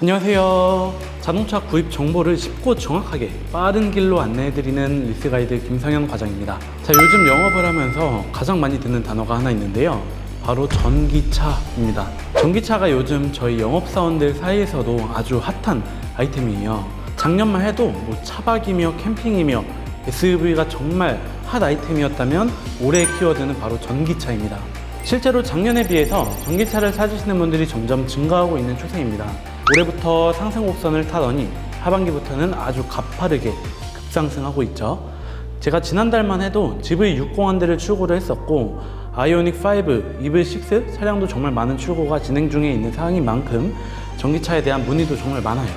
안녕하세요. 자동차 구입 정보를 쉽고 정확하게 빠른 길로 안내해드리는 리스가이드 김성현 과장입니다. 자, 요즘 영업을 하면서 가장 많이 듣는 단어가 하나 있는데요. 바로 전기차입니다. 전기차가 요즘 저희 영업사원들 사이에서도 아주 핫한 아이템이에요. 작년만 해도 뭐 차박이며 캠핑이며 SUV가 정말 핫 아이템이었다면 올해의 키워드는 바로 전기차입니다. 실제로 작년에 비해서 전기차를 찾으시는 분들이 점점 증가하고 있는 추세입니다. 올해부터 상승 곡선을 타더니 하반기부터는 아주 가파르게 급상승하고 있죠. 제가 지난달만 해도 GV60 한 대를 출고를 했었고 아이오닉 5, EV6 차량도 정말 많은 출고가 진행 중에 있는 상황인 만큼 전기차에 대한 문의도 정말 많아요.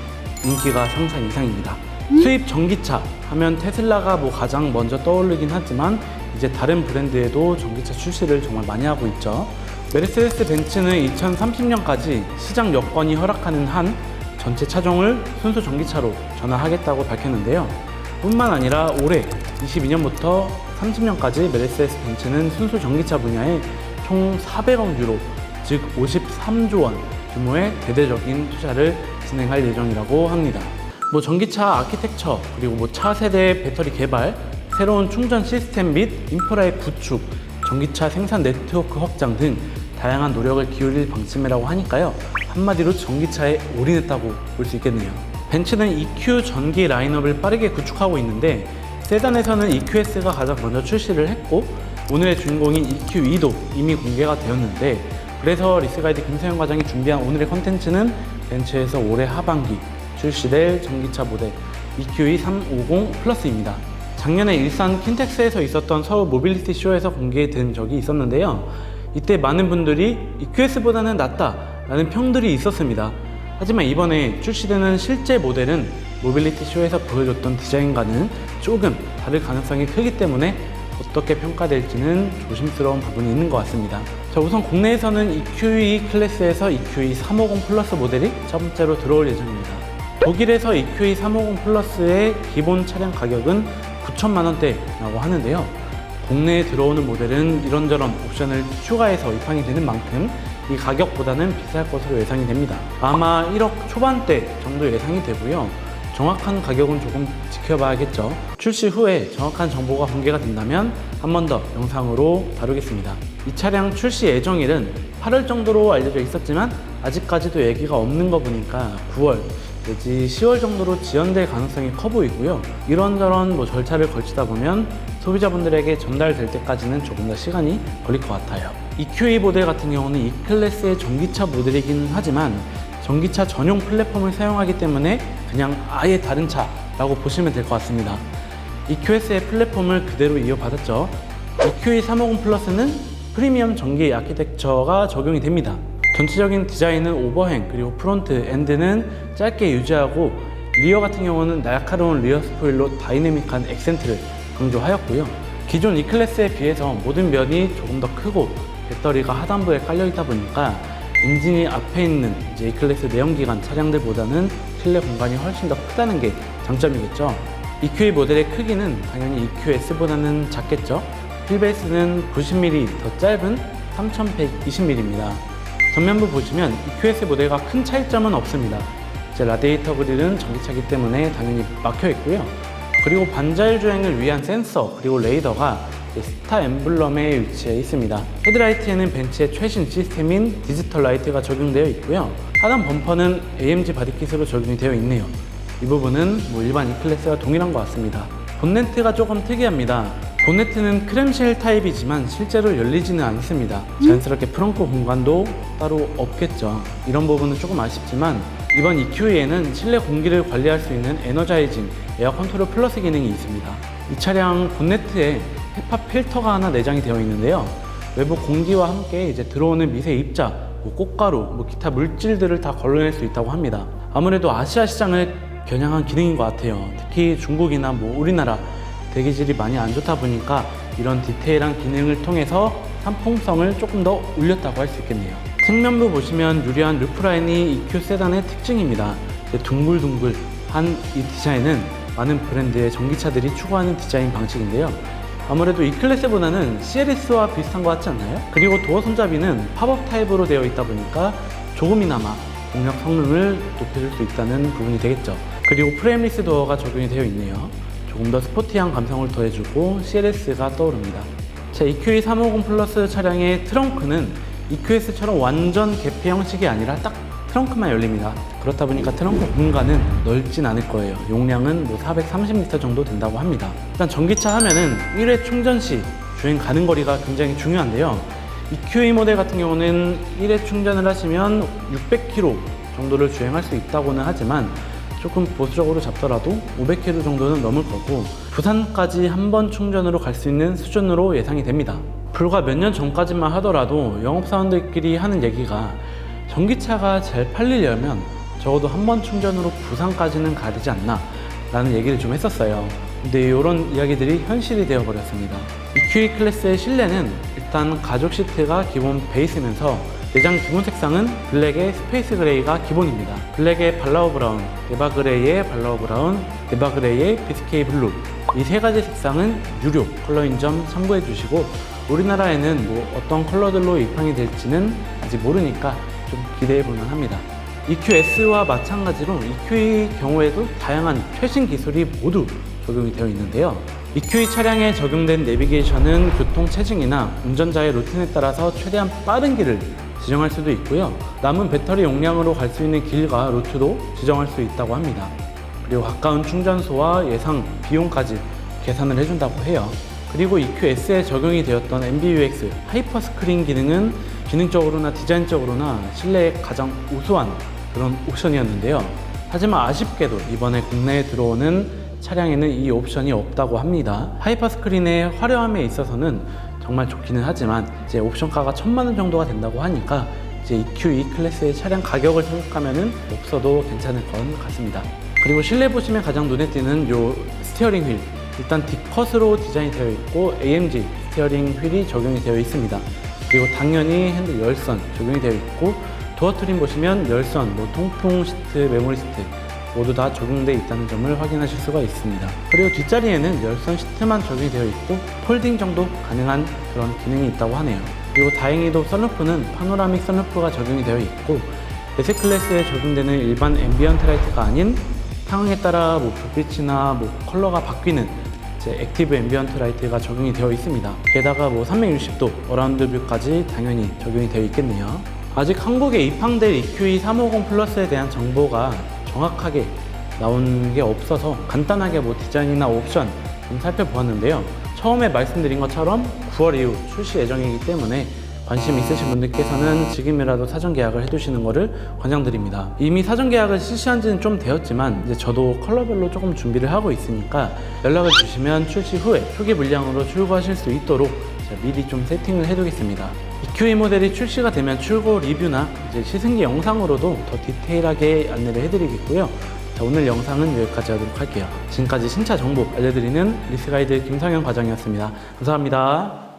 인기가 상상 이상입니다. 수입 전기차 하면 테슬라가 뭐 가장 먼저 떠오르긴 하지만 이제 다른 브랜드에도 전기차 출시를 정말 많이 하고 있죠. 메르세데스 벤츠는 2030년까지 시장 여건이 허락하는 한 전체 차종을 순수 전기차로 전환하겠다고 밝혔는데요. 뿐만 아니라 올해 22년부터 30년까지 메르세데스 벤츠는 순수 전기차 분야에 총 400억 유로, 즉 53조 원 규모의 대대적인 투자를 진행할 예정이라고 합니다. 뭐 전기차 아키텍처 그리고 뭐 차 세대 배터리 개발, 새로운 충전 시스템 및 인프라의 구축, 전기차 생산 네트워크 확장 등 다양한 노력을 기울일 방침이라고 하니까요. 한마디로 전기차에 올인했다고 볼 수 있겠네요. 벤츠는 EQ 전기 라인업을 빠르게 구축하고 있는데 세단에서는 EQS가 가장 먼저 출시를 했고 오늘의 주인공인 EQ2도 이미 공개가 되었는데 그래서 리스가이드 김세현 과장이 준비한 오늘의 컨텐츠는 벤츠에서 올해 하반기 출시될 전기차 모델 EQE 350 플러스입니다. 작년에 일산 킨텍스에서 있었던 서울 모빌리티 쇼에서 공개된 적이 있었는데요. 이때 많은 분들이 EQS보다는 낫다라는 평들이 있었습니다. 하지만 이번에 출시되는 실제 모델은 모빌리티 쇼에서 보여줬던 디자인과는 조금 다를 가능성이 크기 때문에 어떻게 평가될지는 조심스러운 부분이 있는 것 같습니다. 자, 우선 국내에서는 EQE 클래스에서 EQE 350 플러스 모델이 첫 번째로 들어올 예정입니다. 독일에서 EQE 350 플러스의 기본 차량 가격은 9천만 원대라고 하는데요. 국내에 들어오는 모델은 이런저런 옵션을 추가해서 입항이 되는 만큼 이 가격보다는 비쌀 것으로 예상이 됩니다. 아마 1억 초반대 정도 예상이 되고요. 정확한 가격은 조금 지켜봐야겠죠. 출시 후에 정확한 정보가 공개가 된다면 한 번 더 영상으로 다루겠습니다. 이 차량 출시 예정일은 8월 정도로 알려져 있었지만 아직까지도 얘기가 없는 거 보니까 9월 내지 10월 정도로 지연될 가능성이 커 보이고요. 이런저런 뭐 절차를 걸치다 보면 소비자분들에게 전달될 때까지는 조금 더 시간이 걸릴 것 같아요. EQE 모델 같은 경우는 E 클래스의 전기차 모델이기는 하지만 전기차 전용 플랫폼을 사용하기 때문에 그냥 아예 다른 차라고 보시면 될 것 같습니다. EQS의 플랫폼을 그대로 이어받았죠. EQE 350 플러스는 프리미엄 전기 아키텍처가 적용이 됩니다. 전체적인 디자인은 오버행 그리고 프론트 엔드는 짧게 유지하고 리어 같은 경우는 날카로운 리어 스포일러 다이내믹한 액센트를 강조하였고요. 기존 E클래스에 비해서 모든 면이 조금 더 크고 배터리가 하단부에 깔려 있다 보니까 엔진이 앞에 있는 이제 E클래스 내연기관 차량들보다는 실내 공간이 훨씬 더 크다는 게 장점이겠죠. EQE 모델의 크기는 당연히 EQS보다는 작겠죠. 휠베이스는 90mm 더 짧은 3120mm입니다. 전면부 보시면 EQS 모델과 큰 차이점은 없습니다. 이제 라디에이터 그릴은 전기차기 때문에 당연히 막혀 있고요. 그리고 반자율 주행을 위한 센서 그리고 레이더가 스타 엠블럼에 위치해 있습니다. 헤드라이트에는 벤츠의 최신 시스템인 디지털 라이트가 적용되어 있고요. 하단 범퍼는 AMG 바디킷으로 적용이 되어 있네요. 이 부분은 뭐 일반 E클래스와 동일한 것 같습니다. 본네트가 조금 특이합니다. 본네트는 크램쉘 타입이지만 실제로 열리지는 않습니다. 자연스럽게 프렁크 공간도 따로 없겠죠. 이런 부분은 조금 아쉽지만 이번 EQE에는 실내 공기를 관리할 수 있는 에너자이징 에어 컨트롤 플러스 기능이 있습니다. 이 차량 본네트에 헤파 필터가 하나 내장이 되어 있는데요. 외부 공기와 함께 이제 들어오는 미세 입자, 뭐 꽃가루, 뭐 기타 물질들을 다 걸러낼 수 있다고 합니다. 아무래도 아시아 시장을 겨냥한 기능인 것 같아요. 특히 중국이나 뭐 우리나라 대기질이 많이 안 좋다 보니까 이런 디테일한 기능을 통해서 상품성을 조금 더 올렸다고 할 수 있겠네요. 측면부 보시면 유리한 루프라인이 EQ 세단의 특징입니다. 둥글둥글한 이 디자인은 많은 브랜드의 전기차들이 추구하는 디자인 방식인데요. 아무래도 E클래스보다는 CLS와 비슷한 것 같지 않나요? 그리고 도어 손잡이는 팝업 타입으로 되어 있다 보니까 조금이나마 공략 성능을 높여줄 수 있다는 부분이 되겠죠. 그리고 프레임리스 도어가 적용이 되어 있네요. 조금 더 스포티한 감성을 더해주고 CLS가 떠오릅니다. 자, EQE 350 플러스 차량의 트렁크는 EQS처럼 완전 개폐 형식이 아니라 딱 트렁크만 열립니다. 그렇다 보니까 트렁크 공간은 넓진 않을 거예요. 용량은 뭐 430리터 정도 된다고 합니다. 일단 전기차 하면은 1회 충전 시 주행 가는 거리가 굉장히 중요한데요. EQE 모델 같은 경우는 1회 충전을 하시면 600km 정도를 주행할 수 있다고는 하지만 조금 보수적으로 잡더라도 500km 정도는 넘을 거고 부산까지 한 번 충전으로 갈 수 있는 수준으로 예상이 됩니다. 불과 몇 년 전까지만 하더라도 영업사원들끼리 하는 얘기가 전기차가 잘 팔리려면 적어도 한 번 충전으로 부산까지는 가르지 않나 라는 얘기를 좀 했었어요. 근데 이런 이야기들이 현실이 되어버렸습니다. EQE 클래스의 실내는 일단 가죽 시트가 기본 베이스면서 내장 기본 색상은 블랙의 스페이스 그레이가 기본입니다. 블랙의 발라우 브라운, 네바 그레이의 발라우 브라운, 네바 그레이의 비스케이 블루 이 세 가지 색상은 유료 컬러인 점 참고해 주시고 우리나라에는 뭐 어떤 컬러들로 입항이 될지는 아직 모르니까 좀 기대해 볼만 합니다. EQS와 마찬가지로 EQ의 경우에도 다양한 최신 기술이 모두 적용이 되어 있는데요. EQE 차량에 적용된 내비게이션은 교통 체증이나 운전자의 루틴에 따라서 최대한 빠른 길을 지정할 수도 있고요. 남은 배터리 용량으로 갈 수 있는 길과 루트도 지정할 수 있다고 합니다. 그리고 가까운 충전소와 예상 비용까지 계산을 해준다고 해요. 그리고 EQS에 적용이 되었던 MBUX 하이퍼 스크린 기능은 기능적으로나 디자인적으로나 실내에 가장 우수한 그런 옵션이었는데요. 하지만 아쉽게도 이번에 국내에 들어오는 차량에는 이 옵션이 없다고 합니다. 하이퍼 스크린의 화려함에 있어서는 정말 좋기는 하지만 이제 옵션가가 천만 원 정도가 된다고 하니까 이제 EQE 클래스의 차량 가격을 생각하면은 없어도 괜찮을 것 같습니다. 그리고 실내 보시면 가장 눈에 띄는 요 스티어링 휠 일단 D컷으로 디자인이 되어 있고 AMG 스티어링 휠이 적용이 되어 있습니다. 그리고 당연히 핸들 열선 적용이 되어 있고 도어 트림 보시면 열선, 뭐 통풍 시트, 메모리 시트 모두 다 적용되어 있다는 점을 확인하실 수가 있습니다. 그리고 뒷자리에는 열선 시트만 적용이 되어 있고 폴딩 정도 가능한 그런 기능이 있다고 하네요. 그리고 다행히도 썬루프는 파노라믹 썬루프가 적용이 되어 있고 S 클래스에 적용되는 일반 앰비언트 라이트가 아닌 상황에 따라 뭐 불빛이나 뭐 컬러가 바뀌는 액티브 앰비언트 라이트가 적용이 되어 있습니다. 게다가 뭐 360도 어라운드 뷰까지 당연히 적용이 되어 있겠네요. 아직 한국에 입항될 EQE 350 플러스에 대한 정보가 정확하게 나온 게 없어서 간단하게 뭐 디자인이나 옵션 좀 살펴보았는데요. 처음에 말씀드린 것처럼 9월 이후 출시 예정이기 때문에 관심 있으신 분들께서는 지금이라도 사전 계약을 해두시는 것을 권장드립니다. 이미 사전 계약을 실시한 지는 좀 되었지만 이제 저도 컬러별로 조금 준비를 하고 있으니까 연락을 주시면 출시 후에 초기 물량으로 출고하실 수 있도록 미리 좀 세팅을 해두겠습니다. EQE 모델이 출시가 되면 출고 리뷰나 이제 시승기 영상으로도 더 디테일하게 안내를 해드리겠고요. 자, 오늘 영상은 여기까지 하도록 할게요. 지금까지 신차 정보 알려드리는 리스가이드 김성현 과장이었습니다. 감사합니다.